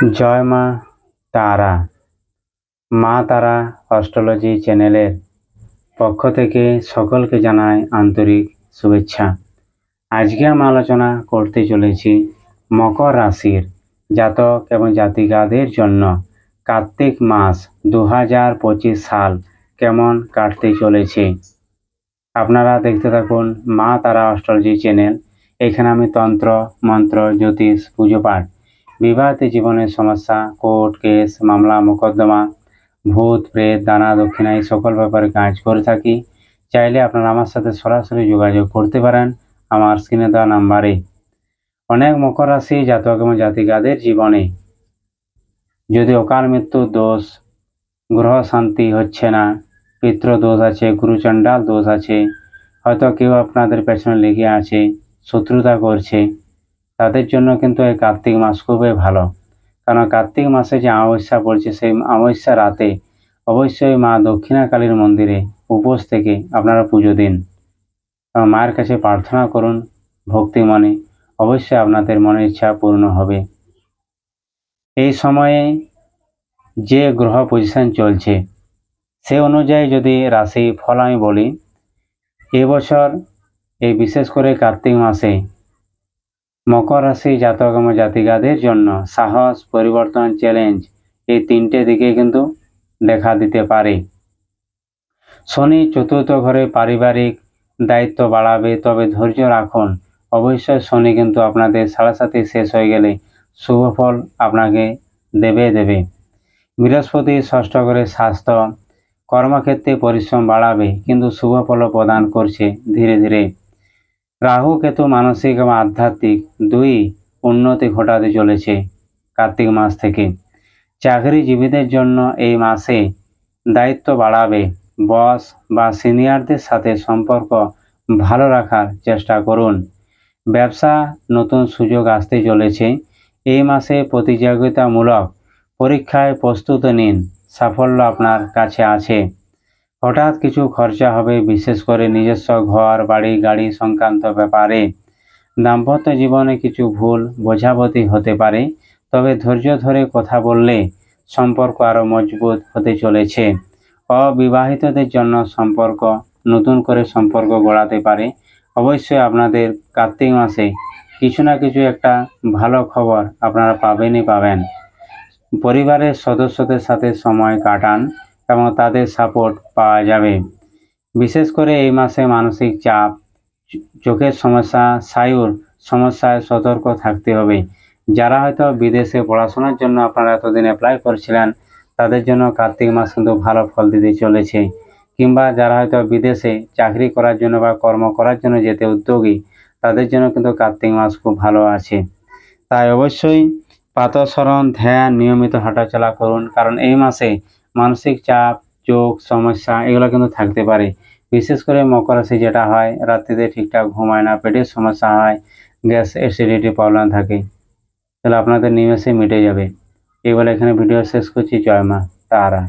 জয় মা তারা। মা তারা অস্ট্রোলজি চ্যানেলের পক্ষ থেকে সকলকে জানাই আন্তরিক শুভেচ্ছা। আজকে আমি আলোচনা করতে চলেছি মকর রাশির জাতক এবং জাতিকাদের জন্য কার্তিক মাস দু হাজার পঁচিশ সাল কেমন কাটতে চলেছে। আপনারা দেখতে থাকুন মা তারা অস্ট্রোলজি চ্যানেল। এখানে আমি তন্ত্র, মন্ত্র, জ্যোতিষ, পুজো পাঠ বিবাহিত জীবনের সমস্যা, কোর্ট কেস, মামলা, মোকদ্দমা, ভূত, প্রেত, দানা, দক্ষিণা, এই সকল ব্যাপারে কাজ করে থাকি। চাইলে আপনারা আমার সাথে সরাসরি যোগাযোগ করতে পারেন আমার স্ক্রিনে দেওয়া নাম্বারে। অনেক মকর রাশি জাতক এবং জাতিকাদের জীবনে যদি অকাল মৃত্যুর দোষ, গ্রহ শান্তি হচ্ছে না পিতৃ দোষ আছে, গুরুচণ্ডাল দোষ আছে, হয়তো কেউ আপনাদের পেছনে লেগে আছে, শত্রুতা করছে তাদের জন্য কিন্তু এই কার্তিক মাস খুবই ভালো। কারণ কার্তিক মাসে যে অমাবস্যা পড়ছে, সেই অমাবস্যা রাতে অবশ্যই মা দক্ষিণা কালীর মন্দিরে উপোস থেকে আপনারা পুজো দিন। মায়ের কাছে প্রার্থনা করুন ভক্তি মনে, অবশ্যই আপনাদের মনের ইচ্ছা পূর্ণ হবে। এই সময়ে যে গ্রহ পজিশন চলছে, সে অনুযায়ী যদি রাশি ফল আমি বলি, এবছর এই বিশেষ করে কার্তিক মাসে মকর রাশি জাতক এবং জাতিকাদের জন্য সাহস, পরিবর্তন চ্যালেঞ্জ এই তিনটে দিকে কিন্তু দেখা দিতে পারে। শনি চতুর্থ ঘরে পারিবারিক দায়িত্ব বাড়াবে, তবে ধৈর্য রাখুন। অবশ্যই শনি কিন্তু আপনাদের সাড়ে সাথে শেষ হয়ে গেলে শুভ ফল আপনাকে দেবে দেবে। বৃহস্পতি ষষ্ঠ ঘরে স্বাস্থ্য, কর্মক্ষেত্রে পরিশ্রম বাড়াবে, কিন্তু শুভ ফল প্রদান করছে ধীরে ধীরে। রাহু কেতু মানসিক এবং আধ্যাত্মিক দুই উন্নতি ঘটাতে চলেছে কার্তিক মাস থেকে। চাকরিজীবীদের জন্য এই মাসে দায়িত্ব বাড়াবে। বস বা সিনিয়রদের সাথে সম্পর্ক ভালো রাখার চেষ্টা করুন। ব্যবসা নতুন সুযোগ আসতে চলেছে। এই মাসে প্রতিযোগিতামূলক পরীক্ষায় প্রস্তুত নিন। সাফল্য আপনার কাছে আছে। হঠাৎ কিছু খরচা হবে, বিশেষ করে নিজস্ব ঘর, বাড়ি, গাড়ি সংক্রান্ত ব্যাপারে। দাম্পত্য জীবনে কিছু ভুল বোঝাবতি হতে পারে, তবে ধৈর্য ধরে কথা বললে সম্পর্ক আরও মজবুত হতে চলেছে। অবিবাহিতদের জন্য সম্পর্ক, নতুন করে সম্পর্ক গড়াতে পারে। অবশ্যই আপনাদের কার্তিক মাসে কিছু না কিছু একটা ভালো খবর আপনারা পাবেনই পাবেন। পরিবারের সদস্যদের সাথে সময় কাটান এবং তাদের সাপোর্ট পাওয়া যাবে। বিশেষ করে এই মাসে মানসিক চাপ, চোখের সমস্যা সায়ুর সমস্যায় সতর্ক থাকতে হবে। যারা হয়তো বিদেশে পড়াশোনার জন্য আপনারা এতদিন অ্যাপ্লাই করছিলেন, তাদের জন্য কার্তিক মাস কিন্তু ভালো ফল দিতে চলেছে। কিংবা যারা হয়তো বিদেশে চাকরি করার জন্য বা কর্ম করার জন্য যেতে উদ্যোগী, তাদের জন্য কিন্তু কার্তিক মাস খুব ভালো আছে। তাই অবশ্যই প্রাতঃস্মরণ ধ্যান নিয়মিত হাঁটাচলা করুন, কারণ এই মাসে মানসিক চাপ, চোখ, সমস্যা, এগুলো কিন্তু থাকতে পারে। বিশেষ করে মকর রাশি যেটা হয়, রাত্রিতে ঠিকঠাক ঘুমায় না, পেটের সমস্যা হয়, গ্যাস অ্যাসিডিটি প্রবলেম থাকে, তাহলে আপনাদের নিমেষে মিটে যাবে। এই বলে এখানে ভিডিও শেষ করছি। জয় মা, তারা।